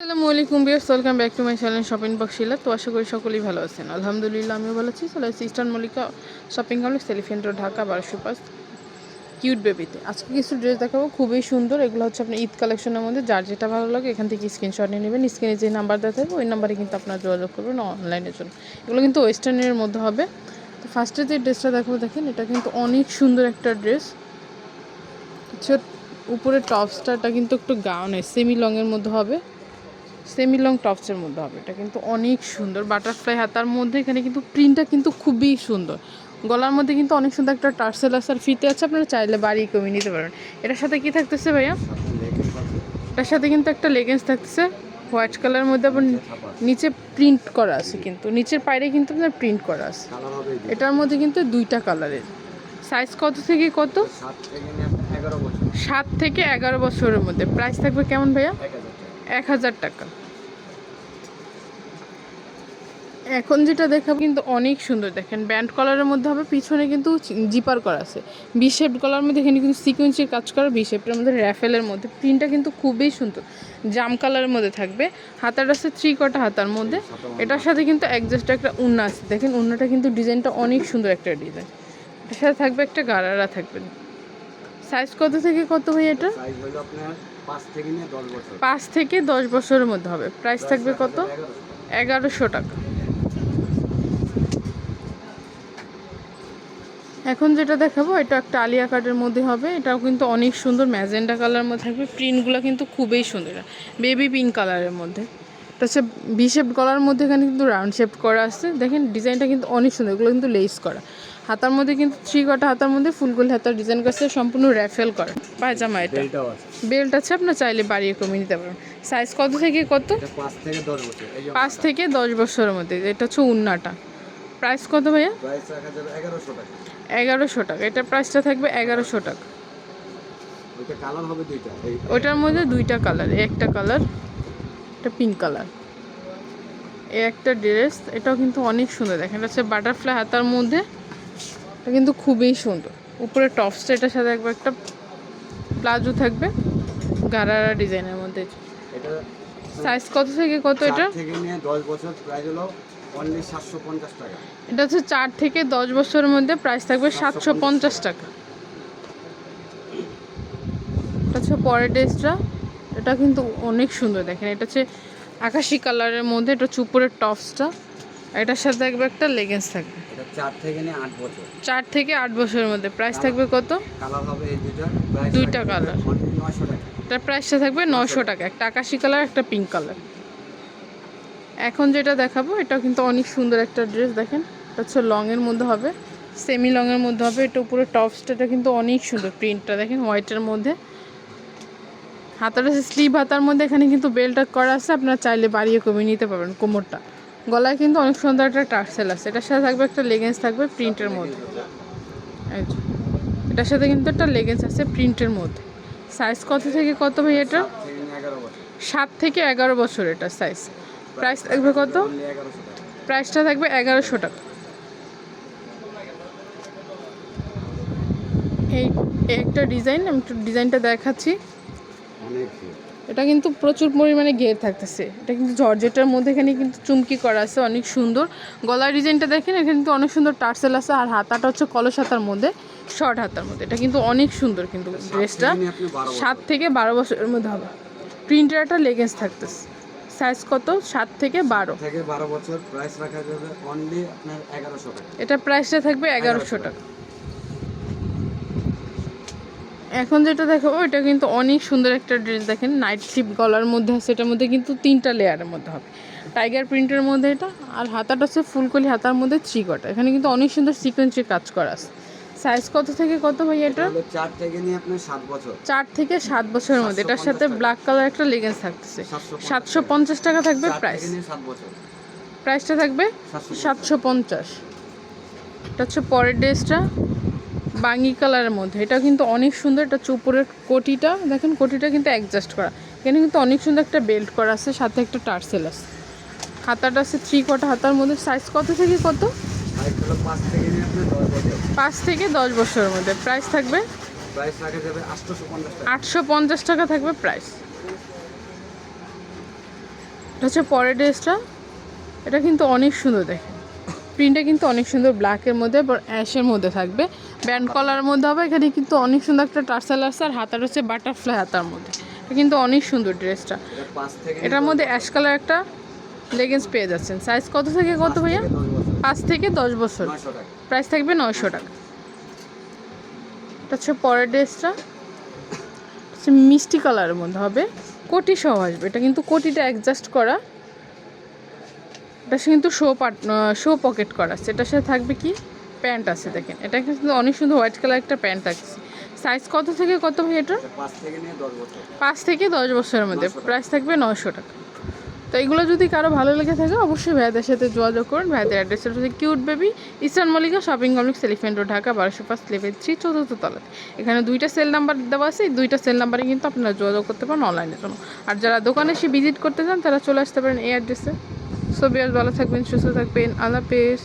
আসসালামু আলাইকুম viewers welcome back to my channel shopping box Shila. তো আশা করি সকলেই ভালো আছেন। আলহামদুলিল্লাহ, আমিও ভালো আছি। চলে আসছি eastern Mallika shopping complex, elephant road Dhaka, বারোশো পাঁচ। কিউট বেবিতে। আজকে কিছু ড্রেস দেখাবো, খুবই সুন্দর। এগুলো হচ্ছে আপনার ঈদ কালেকশনের মধ্যে, যার যেটা ভালো লাগে এখান থেকে স্ক্রিনশট নিয়ে নেবেন। স্ক্রিনে যে নাম্বার দেওয়া থাকবে, ওই নাম্বারে কিন্তু আপনারা যোগাযোগ করবেন অনলাইনের জন্য। এগুলো কিন্তু ওয়েস্টার্নের মধ্যে হবে। তো ফার্স্টে যে ড্রেসটা দেখাবো, দেখেন, এটা কিন্তু অনেক সুন্দর একটা ড্রেস। উপরে টপসটাটা কিন্তু একটু গাউনের, সেমি লংয়ের মধ্যে হবে। সেমি লং টপসের মধ্যে হবে। এটা কিন্তু অনেক সুন্দর। বাটারফ্লাই হাতার মধ্যে এখানে কিন্তু প্রিন্টটা কিন্তু খুবই সুন্দর। গলার মধ্যে কিন্তু অনেক সুন্দর একটা টার্সেল আসার ফিতে আছে, আপনারা চাইলে বাড়ি কমিয়ে নিতে পারেন। এটার সাথে কি থাকতেছে ভাইয়া? এটার সাথে কিন্তু একটা লেগেন্স থাকতেছে। হোয়াইট কালারের মধ্যে আবার নিচে প্রিন্ট করা আছে কিন্তু। নিচের পায়রে কিন্তু আপনার প্রিন্ট করা আছে। এটার মধ্যে কিন্তু দুইটা কালারের সাইজ কত থেকে কত? সাত থেকে এগারো বছরের মধ্যে। প্রাইস থাকবে কেমন ভাইয়া? এক হাজার টাকা এক হাজার টাকা এখন যেটা দেখাবো কিন্তু অনেক সুন্দর। দেখেন ব্যান্ড কলারের মধ্যে হবে পিছনে কিন্তু জিপার করা আছে। বি শেপ কলার মধ্যে এখানে কিন্তু সিকোয়েন্সের কাজ করা বি শেপের মধ্যে র্যাফেলের মধ্যে। প্রিন্টটা কিন্তু খুবই সুন্দর। জাম কালারের মধ্যে থাকবে। হাতাটা আছে থ্রি কটা হাতার মধ্যে। এটার সাথে কিন্তু একজাস্ট একটা উন্না আছে। দেখেন উন্নাটা কিন্তু ডিজাইনটা অনেক সুন্দর একটা ডিজাইন এটার সাথে থাকবে একটা গারারা থাকবে। সাইজ কত থেকে কত ভাই এটা? পাঁচ থেকে দশ বছরের মধ্যে হবে। প্রাইস থাকবে কত? এগারোশো টাকা। এখন যেটা দেখাবো এটা একটা আলিয়া কার্ডের মধ্যে হবে। এটাও কিন্তু অনেক সুন্দর ম্যাজেন্ডা কালারের মধ্যে থাকবে। প্রিন্টগুলো কিন্তু খুবই সুন্দর। বেবি পিঙ্ক কালারের মধ্যে। এটা হচ্ছে বি শেপ গলার মধ্যে এখানে কিন্তু রাউন্ড শেপ করা আছে। দেখেন ডিজাইনটা কিন্তু অনেক সুন্দর। এগুলো কিন্তু লেস করা। হাতার মধ্যে কিন্তু থ্রি কটা হাতার মধ্যে ফুলগুলি হাতার ডিজাইন করছে সম্পূর্ণ র্যাফেল করা। পায়জামা এটা। বেল্ট আছে। আপনার চাইলে বাড়িয়ে কমিয়ে নিতে পারেন। সাইজ কত থেকে কত? পাঁচ থেকে দশ বছর। পাঁচ থেকে দশ বছরের মধ্যে। এটা হচ্ছে উন্নাটা। প্রাইস কত ভাইয়া? প্রাইস রাখা যাবে এগারোশো টাকা। এগারোশো টাকা। এটার প্রাইসটা থাকবে এগারোশো টাকা। ওইটা কালার হবে দুইটা। মধ্যে দুইটা কালার একটা কালার একটা পিঙ্ক কালার। এই একটা ড্রেস এটাও কিন্তু অনেক সুন্দর। দেখেন এটা হচ্ছে বাটারফ্লাই হাতার মধ্যে। এটা কিন্তু খুবই সুন্দর। উপরে টপসটা এটার সাথে একবার একটা প্লাজো থাকবে। গারারা ডিজাইনের মধ্যে। এটা সাইজ কত থেকে কত এটা? থেকে নিয়ে দশ বছর প্রাইস হলো অনলি সাতশো পঞ্চাশ টাকা। এটা হচ্ছে চার থেকে দশ বছরের মধ্যে প্রাইস থাকবে সাতশো পঞ্চাশ টাকা। এটা হচ্ছে পরের ড্রেসটা। এটা কিন্তু অনেক সুন্দর দেখেন। এটা হচ্ছে আকাশি কালারের মধ্যে এটা হচ্ছে উপরের টপসটা। এটার সাথে থাকবে একটা লেগেন্স থাকবে। চার থেকে নিয়ে আট বছর। চার থেকে আট বছরের মধ্যে। প্রাইস থাকবে কত? কালার হবে এই দুইটা। টাকা। এটার প্রাইসটা থাকবে নশো টাকা। একটা আকাশি কালার একটা পিঙ্ক কালার এখন যেটা দেখাবো এটা কিন্তু অনেক সুন্দর একটা ড্রেস দেখেন। হচ্ছে লংয়ের মধ্যে হবে সেমি লংয়ের মধ্যে হবে, এটা উপরে টপসটা কিন্তু অনেক সুন্দর প্রিন্টটা দেখেন হোয়াইটের মধ্যে। হাতার আছে স্লিভ হাতার মধ্যে, এখানে কিন্তু বেলটা করা আছে, আপনারা চাইলে বাড়িয়ে কমিয়ে নিতে পারবেন কোমরটা। গলায় কিন্তু অনেক সুন্দর একটা টার্সেল আছে, এটার সাথে থাকবে একটা লেগেন্স থাকবে প্রিন্টের মধ্যে। এটার সাথে কিন্তু একটা লেগেন্স আছে প্রিন্টের মধ্যে। সাইজ কত থেকে কত ভাই এটা? সাত থেকে এগারো বছর এটা সাইজ প্রাইস থাকবে কত? প্রাইসটা থাকবে এগারোশো টাকা। এই একটা ডিজাইন আমি একটু ডিজাইনটা দেখাচ্ছি। এটা কিন্তু প্রচুর পরিমাণে ঘের থাকতেছে। এটা কিন্তু জর্জেটার মধ্যে এখানে কিন্তু চুমকি করা আছে অনেক সুন্দর। গলার ডিজাইনটা দেখেন এখানে কিন্তু অনেক সুন্দর টার্সেল আছে আর হাতাটা হচ্ছে কলস হাতার মধ্যে শর্ট হাতার মধ্যে। এটা কিন্তু অনেক সুন্দর কিন্তু ড্রেসটা। সাত থেকে বারো বছরের মধ্যে হবে। প্রিন্টের একটা লেগেন্স থাকতেছে। সাইজ কত? সাত থেকে বারো। থেকে বারো বছর প্রাইস রাখা যাবে অনলি আপনার এগারোশো টাকা। এটা প্রাইসটা থাকবে এগারোশো টাকা। এখন যেটা দেখাবো এটা কিন্তু অনেক সুন্দর একটা ড্রেস দেখেন নাইট স্লিপ গলার মধ্যে আছে এটার মধ্যে কিন্তু তিনটা লেয়ারের মধ্যে হবে। টাইগার প্রিন্টের মধ্যে এটা আর হাতাটা হচ্ছে ফুলকলি হাতার মধ্যে থ্রি কটা এখানে কিন্তু অনেক সুন্দর সিকোয়েন্সের কাজ করা আছে। সাইজ কত থেকে কত ভাই এটা? চার থেকে নিয়ে আপনার সাত বছর। চার থেকে সাত বছরের মধ্যে। এটার সাথে ব্ল্যাক কালার একটা লেগেন্স থাকতেছে। সাতশো পঞ্চাশ। টাকা থাকবে প্রাইস প্রাইসটা থাকবে সাতশো পঞ্চাশ। এটা হচ্ছে পরের ড্রেসটা বাঙ্গি কালারের মধ্যে। এটা কিন্তু অনেক সুন্দর। এটা হচ্ছে উপরের কোটিটা। দেখেন কোটিটা কিন্তু অ্যাডজাস্ট করা। এখানে কিন্তু অনেক সুন্দর একটা বেল্ট করা আছে সাথে একটা টার্সেল আছে। হাতাটা আছে থ্রি কটা হাতার মধ্যে। সাইজ কত থেকে কত? পাঁচ থেকে দশ বছরের মধ্যে প্রাইস থাকবে আটশো পঞ্চাশ টাকা থাকবে প্রাইস। এটা হচ্ছে পরের ড্রেসটা। এটা কিন্তু অনেক সুন্দর দেখে প্রিন্টটা কিন্তু অনেক সুন্দর ব্ল্যাকের মধ্যে অ্যাশের মধ্যে থাকবে। ব্যান্ড কলার মধ্যে হবে এখানে কিন্তু অনেক সুন্দর একটা টার্সেল আসছে আর হাতার হচ্ছে বাটারফ্লাই হাতার মধ্যে। এটা কিন্তু অনেক সুন্দর ড্রেসটা। এটার মধ্যে অ্যাশ কালার একটা লেগিংস পেয়ে যাচ্ছেন। সাইজ কত থেকে কত ভাইয়া? পাঁচ থেকে দশ বছর। প্রাইস থাকবে নয়শো টাকা। এটা হচ্ছে পরের ড্রেসটা। হচ্ছে মিষ্টি কালারের মধ্যে হবে। কোটি সহ আসবে। এটা কিন্তু কোটিটা অ্যাডজাস্ট করা। এটা কিন্তু শো পাট শো পকেট করা আছে। এটার সাথে থাকবে কি? প্যান্ট আছে দেখেন। এটা কিন্তু অনেক সুন্দর হোয়াইট কালার একটা প্যান্ট আছে। সাইজ কত থেকে কত ভাই এটা পাঁচ থেকে দশ বছরের মধ্যে। 900 প্রাইস থাকবে নশো টাকা। তো এগুলো যদি কারও ভালো লেগে থাকে, অবশ্যই ভাইদের সাথে যোগাযোগ করুন। ভাইদের অ্যাড্রেসটা হচ্ছে cute baby eastern Mallika shopping complex elephant road Dhaka বারোশো পাঁচ লেভেল থ্রি চতুর্থ তলাতে। এখানে দুইটা সেল নাম্বার দেওয়া আছে, এই দুইটা সেল নাম্বারে কিন্তু আপনারা যোগাযোগ করতে পারেন অনলাইনের জন্য। আর যারা দোকানে এসে ভিজিট করতে চান, তারা চলে আসতে পারেন এই অ্যাড্রেসে সো বিয়ার ভালো থাকবেন, সুস্থ থাকবেন, আল্লাহ পেস